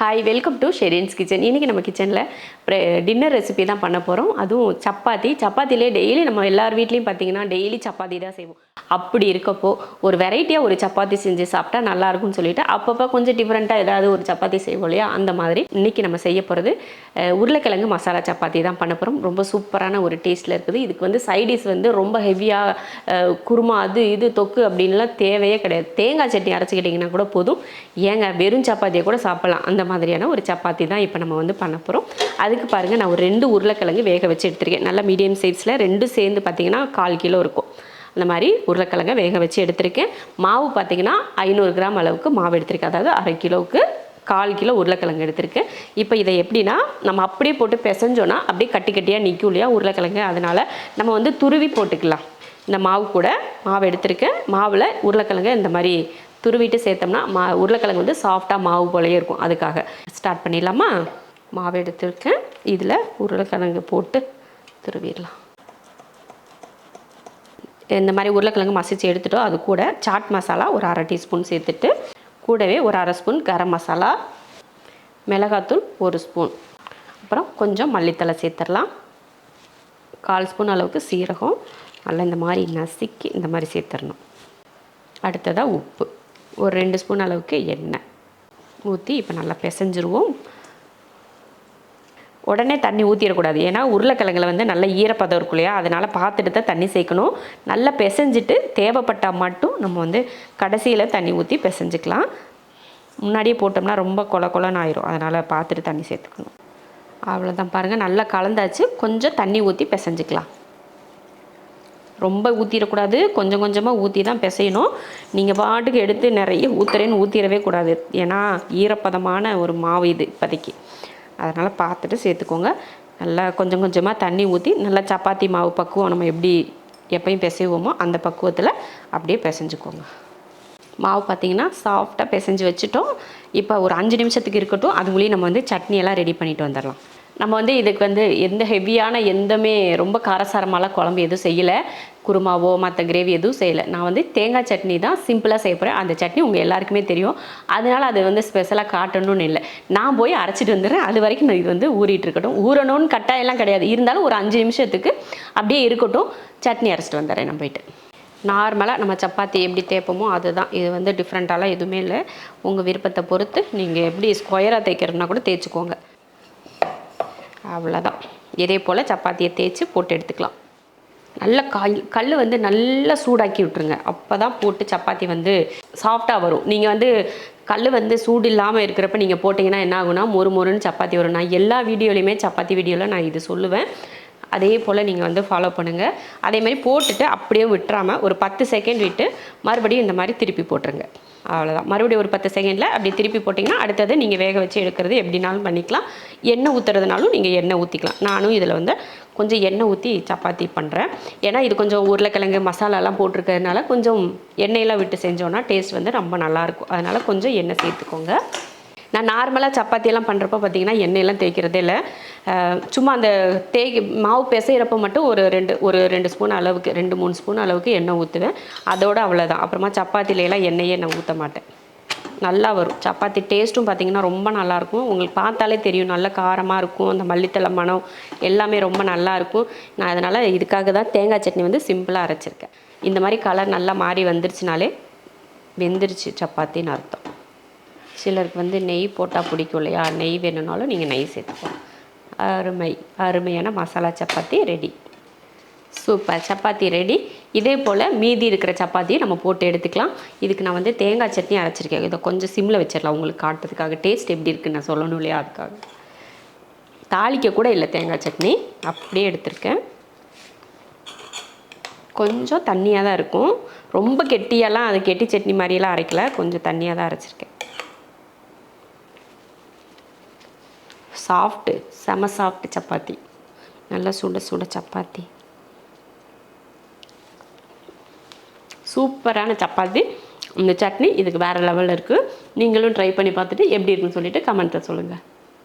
Hi welcome to Sherin's kitchen இன்றைக்கி நம்ம கிச்சனில் டின்னர் ரெசிபி தான் பண்ண போகிறோம் அதுவும் சப்பாத்தி. சப்பாத்திலே டெய்லி நம்ம எல்லார் வீட்லேயும் பார்த்தீங்கன்னா டெய்லி சப்பாத்தி தான் செய்வோம். அப்படி இருக்கப்போ ஒரு வெரைட்டியாக ஒரு சப்பாத்தி செஞ்சு சாப்பிட்டா நல்லா இருக்கும்னு சொல்லிட்டு அப்பப்போ கொஞ்சம் டிஃப்ரெண்ட்டாக ஏதாவது ஒரு சப்பாத்தி செய்வோம் இல்லையா? அந்த மாதிரி இன்றைக்கி நம்ம செய்ய போகிறது உருளைக்கிழங்கு மசாலா சப்பாத்தி தான் பண்ண போகிறோம் ரொம்ப சூப்பரான ஒரு டேஸ்ட்டில் இருக்குது. இதுக்கு வந்து சைடிஸ் வந்து ரொம்ப ஹெவியாக குருமா அது இது தொக்கு அப்படின்லாம் தேவையே கிடையாது. தேங்காய் சட்னி அரைச்சிக்கிட்டிங்கன்னா கூட போதும். ஏங்க வெறும் சப்பாத்தியை கூட சாப்பிட்லாம். அந்த மாதிரியான ஒரு சப்பாத்தி தான் இப்போ நம்ம வந்து பண்ண போகிறோம் அதுக்கு பாருங்கள் நான் ஒரு ரெண்டு உருளைக்கிழங்கு வேக வச்சு எடுத்திருக்கேன். நல்லா மீடியம் சைஸில் ரெண்டும் சேர்ந்து பார்த்தீங்கன்னா கால் கிலோ இருக்கும். அந்த மாதிரி உருளைக்கிழங்கை வேக வச்சு எடுத்திருக்கேன். மாவு பார்த்தீங்கன்னா ஐநூறு கிராம் அளவுக்கு மாவு எடுத்திருக்கேன். அதாவது அரை கிலோவுக்கு கால் கிலோ உருளைக்கிழங்கு எடுத்திருக்கேன். இப்போ இதை எப்படின்னா நம்ம அப்படியே போட்டு பிசைஞ்சோன்னா அப்படியே கட்டி கட்டியாக நிற்கும் இல்லையா உருளைக்கிழங்கு. அதனால் நம்ம வந்து துருவி போட்டுக்கலாம். இந்த மாவு கூட மாவு எடுத்திருக்கேன். மாவில் உருளைக்கிழங்கு இந்த மாதிரி துருவிட்டு சேர்த்தோம்னா மா உருளைக்கிழங்கு வந்து சாஃப்டாக மாவு போலயே இருக்கும். அதுக்காக ஸ்டார்ட் பண்ணிடலாமா? மாவு எடுத்திருக்கேன். இதில் உருளைக்கிழங்கு போட்டு துருவிடலாம். இந்த மாதிரி உருளைக்கிழங்கு மசிச்சு எடுத்துட்டோம். அது கூட சாட் மசாலா ஒரு அரை டீஸ்பூன் சேர்த்துட்டு கூடவே ஒரு அரை ஸ்பூன் கரம் மசாலா மிளகாத்தூள் ஒரு ஸ்பூன் அப்புறம் கொஞ்சம் மல்லித்தலை சேர்த்துடலாம். கால் ஸ்பூன் அளவுக்கு சீரகம் நல்லா இந்த மாதிரி நசுக்கி இந்த மாதிரி சேர்த்துடணும். அடுத்ததாக உப்பு. ஒரு ரெண்டு ஸ்பூன் அளவுக்கு எண்ணெய். ஊற்றி இப்போ நல்லா பிசைஞ்சிருவோம். உடனே தண்ணி ஊற்றிடக்கூடாது ஏன்னா உருளைக்கிழங்குல வந்து நல்ல ஈரப்பதம் இருக்கும் இல்லையா? அதனால் பார்த்துட்டு தான் தண்ணி சேர்க்கணும். நல்லா பிசைஞ்சிட்டு தேவைப்பட்டால் மட்டும் நம்ம வந்து கடைசியில் தண்ணி ஊற்றி பிசைஞ்சிக்கலாம். முன்னாடியே போட்டோம்னா ரொம்ப கொல கொலன்னு ஆயிரும். அதனால் பார்த்துட்டு தண்ணி சேர்த்துக்கணும். அவ்வளோதான் பாருங்கள் நல்லா கலந்தாச்சு. கொஞ்சம் தண்ணி ஊற்றி பிசைஞ்சிக்கலாம். ரொம்ப ஊற்றிடக்கூடாது கொஞ்சம் கொஞ்சமாக ஊற்றி தான் பிசையணும். நீங்கள் பாட்டுக்கு எடுத்து நிறைய ஊற்றுறேன்னு ஊற்றிடவே கூடாது. ஏன்னா ஈரப்பதமான ஒரு மாவு இது இப்போதைக்கு. அதனால் பார்த்துட்டு சேர்த்துக்கோங்க. நல்லா கொஞ்சம் கொஞ்சமாக தண்ணி ஊற்றி நல்லா சப்பாத்தி மாவு பக்குவம் நம்ம எப்படி எப்பயும் பிசைவோமோ அந்த பக்குவத்தில் அப்படியே பிசைஞ்சுக்கோங்க. மாவு பார்த்தீங்கன்னா சாஃப்டாக பிசைஞ்சு வச்சுட்டோம். இப்போ ஒரு அஞ்சு நிமிஷத்துக்கு இருக்கட்டும் அதுக்குள்ளேயும் நம்ம வந்து சட்னியெல்லாம் ரெடி பண்ணிட்டு வந்துடலாம். நம்ம வந்து இதுக்கு வந்து எந்த ஹெவியான எந்தமே ரொம்ப காரசாரமாலாம் குழம்பு எதுவும் செய்யலை. குருமாவோ மற்ற கிரேவி எதுவும் செய்யலை. நான் வந்து தேங்காய் சட்னி தான் சிம்பிளாக செய்ய போகிறேன் அந்த சட்னி உங்கள் எல்லாருக்குமே தெரியும். அதனால் அது வந்து ஸ்பெஷலாக காட்டணும்னு இல்லை. நான் போய் அரைச்சிட்டு வந்துடுறேன். அது வரைக்கும் நான் இது வந்து ஊறிட்டு இருக்கட்டும். ஊறணும்னு கட்டாயம்லாம் கிடையாது. இருந்தாலும் ஒரு அஞ்சு நிமிஷத்துக்கு அப்படியே இருக்கட்டும். சட்னி அரைச்சிட்டு வந்துடுறேன் நான் போயிட்டு. நார்மலாக நம்ம சப்பாத்தி எப்படி தேய்ப்போமோ அதுதான். இது வந்து டிஃப்ரெண்ட்டாலாம் எதுவுமே இல்லை. உங்கள் விருப்பத்தை பொறுத்து நீங்கள் எப்படி ஸ்கொயராக தேய்க்கிறதுனா கூட தேய்ச்சிக்கோங்க. அவ்வளோதான் இதே போல் சப்பாத்தியை தேய்ச்சி போட்டு எடுத்துக்கலாம். நல்ல கல் கல் வந்து நல்லா சூடாக்கி விட்ருங்க அப்போ தான் போட்டு சப்பாத்தி வந்து சாஃப்டாக வரும். நீங்கள் வந்து கல் வந்து சூடு இல்லாமல் இருக்கிறப்ப நீங்கள் போட்டிங்கன்னா என்ன ஆகுனா மொறு மொறுன்னு சப்பாத்தி வரும். நான் எல்லா வீடியோலையுமே சப்பாத்தி வீடியோவில் நான் இது சொல்லுவேன். அதே போல் நீங்கள் வந்து ஃபாலோ பண்ணுங்கள் அதே மாதிரி போட்டுட்டு அப்படியே விட்டுறாமல் ஒரு பத்து செகண்ட் விட்டு மறுபடியும் இந்த மாதிரி திருப்பி போட்டுருங்க. அவ்வளோதான் மறுபடியும் ஒரு பத்து செகண்டில் அப்படி திருப்பி போட்டிங்கன்னா அடுத்தது நீங்கள் வேக வச்சு எடுக்கிறது எப்படினாலும் பண்ணிக்கலாம். எண்ணெய் ஊற்றுறதுனாலும் நீங்கள் எண்ணெய் ஊற்றிக்கலாம் நானும் இதில் வந்து கொஞ்சம் எண்ணெய் ஊற்றி சப்பாத்தி பண்ணுறேன் ஏன்னா இது கொஞ்சம் உருளைக்கிழங்கு மசாலாலாம் போட்டிருக்கிறதுனால கொஞ்சம் எண்ணெயெல்லாம் விட்டு செஞ்சோன்னா டேஸ்ட் வந்து ரொம்ப நல்லாயிருக்கும் அதனால் கொஞ்சம் எண்ணெய் சேர்த்துக்கோங்க. நான் நார்மலாக சப்பாத்தியெல்லாம் பண்ணுறப்ப பார்த்தீங்கன்னா எண்ணெயெல்லாம் தேய்க்கிறதே இல்லை. சும்மா அந்த தேய் மாவு பிசைகிறப்ப மட்டும் ஒரு ரெண்டு ஒரு ரெண்டு ஸ்பூன் அளவுக்கு ரெண்டு மூணு ஸ்பூன் அளவுக்கு எண்ணெய் ஊற்றுவேன் அதோட அவ்வளோதான் அப்புறமா சப்பாத்திலையெல்லாம் எண்ணெயே நான் ஊற்ற மாட்டேன். நல்லா வரும். சப்பாத்தி டேஸ்ட்டும் பார்த்தீங்கன்னா ரொம்ப நல்லாயிருக்கும் உங்களுக்கு பார்த்தாலே தெரியும். நல்ல காரமாக இருக்கும். அந்த மல்லித்தலை மணம் எல்லாமே ரொம்ப நல்லா இருக்கும். நான் அதனால் இதுக்காக தான் தேங்காய் சட்னி வந்து சிம்பிளாக அரைச்சிருக்கேன். இந்த மாதிரி கலர் நல்லா மாறி வந்துருச்சுனாலே வெந்துருச்சு சப்பாத்தின்னு அர்த்தம். சிலருக்கு வந்து நெய் போட்டால் பிடிக்கும் இல்லையா? நெய் வேணும்னாலும் நீங்கள் நெய் சேர்த்துக்கோங்க அருமை அருமையான masala chapati ready super chapati ready இதே போல் மீதி இருக்கிற சப்பாத்தியை நம்ம போட்டு எடுத்துக்கலாம். இதுக்கு நான் வந்து தேங்காய் சட்னி அரைச்சிருக்கேன். இதை கொஞ்சம் சிம்மில் வச்சிடலாம். உங்களுக்கு காட்டுறதுக்காக. டேஸ்ட் எப்படி இருக்குன்னு நான் சொல்லணும் இல்லையா அதுக்காக. தாளிக்க கூட இல்லை தேங்காய் சட்னி. அப்படியே எடுத்திருக்கேன். கொஞ்சம் தண்ணியாக தான் இருக்கும். ரொம்ப கெட்டியெல்லாம் அது கெட்டி சட்னி மாதிரியெல்லாம் அரைக்கல. கொஞ்சம் தண்ணியாக தான் அரைச்சிருக்கேன். சாஃப்ட்டு செம சாஃப்ட் சப்பாத்தி. நல்லா சுட சுட சப்பாத்தி. சூப்பரான சப்பாத்தி. இந்த சட்னி இதுக்கு வேறு லெவலில் இருக்குது நீங்களும் ட்ரை பண்ணி பார்த்துட்டு எப்படி இருக்குன்னு சொல்லிட்டு கமெண்ட்டில் சொல்லுங்கள்